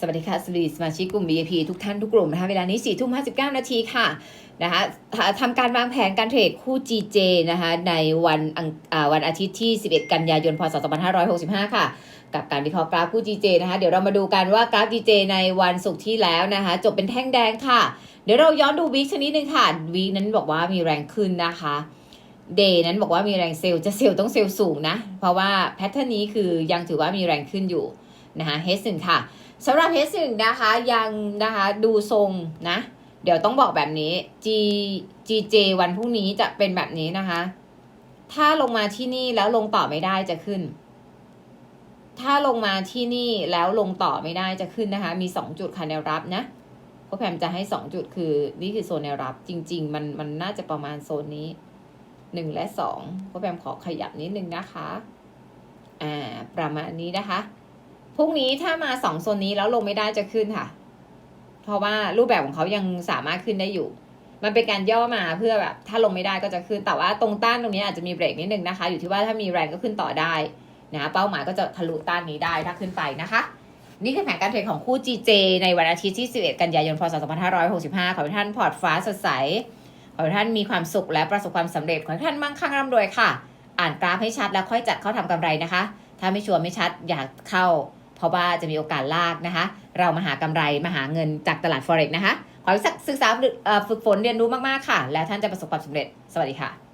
สวัสดีค่ะ สวัสดีสมาชิกกลุ่ม VIP ทุกท่านทุกกลุ่มนะคะ เวลานี้4ทุ่ม59นาทีค่ะนะคะทำการวางแผนการเทรดคู่ GJ นะคะในวันอังวันอาทิตย์ที่ 11 กันยายน พศ 2565 ค่ะ กับการวิเคราะห์กราฟคู่ GJ นะคะ เดี๋ยวเรามาดูกันว่ากราฟ GJ ในวันศุกร์ที่แล้วนะคะ จบเป็นแท่งแดงค่ะ เดี๋ยวเราย้อนดูวีคชนิดหนึ่งค่ะวีคนั้นบอกว่ามีแรงขึ้นนะคะเดย์นั้นบอกว่ามีแรงเซลล์จะเซลล์ต้องเซลล์สูงนะ เพราะว่าแพทเทิร์นนี้คือยังถือว่ามีแรงขึ้นอยู่ นะคะเฮส n ค่ะสำหรับเฮส n นะคะยังนะคะดูทรงนะ เดี๋ยวต้องบอกแบบนี้ G GJ วันพรุ่งนี้จะเป็นแบบนี้นะคะ ถ้าลงมาที่นี่แล้วลงต่อไม่ได้จะขึ้น ถ้าลงมาที่นี่แล้วลงต่อไม่ได้จะขึ้นนะคะ มี 2 จุดค่ะแนวรับนะก็แพมจะให้ 2 จุดคือนี่คือโซนแนวรับ จริง ๆ มันมันน่าจะประมาณโซนนี้หนึ่งและสองก็แปมขอขยับนิดนึงนะคะ อ่า ประมาณนี้นะคะ พรุ่งนี้ถ้ามาสองโซนนี้แล้วลงไม่ได้จะขึ้นค่ะ เพราะว่ารูปแบบของเขายังสามารถขึ้นได้อยู่ มันเป็นการย่อมาเพื่อแบบ ถ้าลงไม่ได้ก็จะขึ้นแต่ว่าตรงต้านตรงนี้อาจจะมีเบรกนิดนึงนะคะ อยู่ที่ว่าถ้ามีแรงก็ขึ้นต่อได้นะคะเป้าหมายก็จะทะลุต้านนี้ได้ถ้าขึ้นไปนะคะนี่คือแผนการเทรดของคู่ GJ ในวันอาทิตย์ที่ 11 กันยายน พศ 2565 ขอให้ท่านพอร์ตฟ้าสดใส ขอให้ท่านมีความสุขและประสบความสำเร็จ ขอให้ท่านมั่งคั่งร่ำรวยค่ะ อ่านกราฟให้ชัดแล้วค่อยจัดเข้าทำกำไรนะคะ ถ้าไม่ชัวร์ไม่ชัดอยากเข้า เพราะว่าจะมีโอกาสลากนะคะ เรามาหากำไรมาหาเงินจากตลาด forex นะคะ ขอให้ศึกษาฝึกฝนเรียนรู้มากๆค่ะ แล้วท่านจะประสบความสำเร็จ สวัสดีค่ะ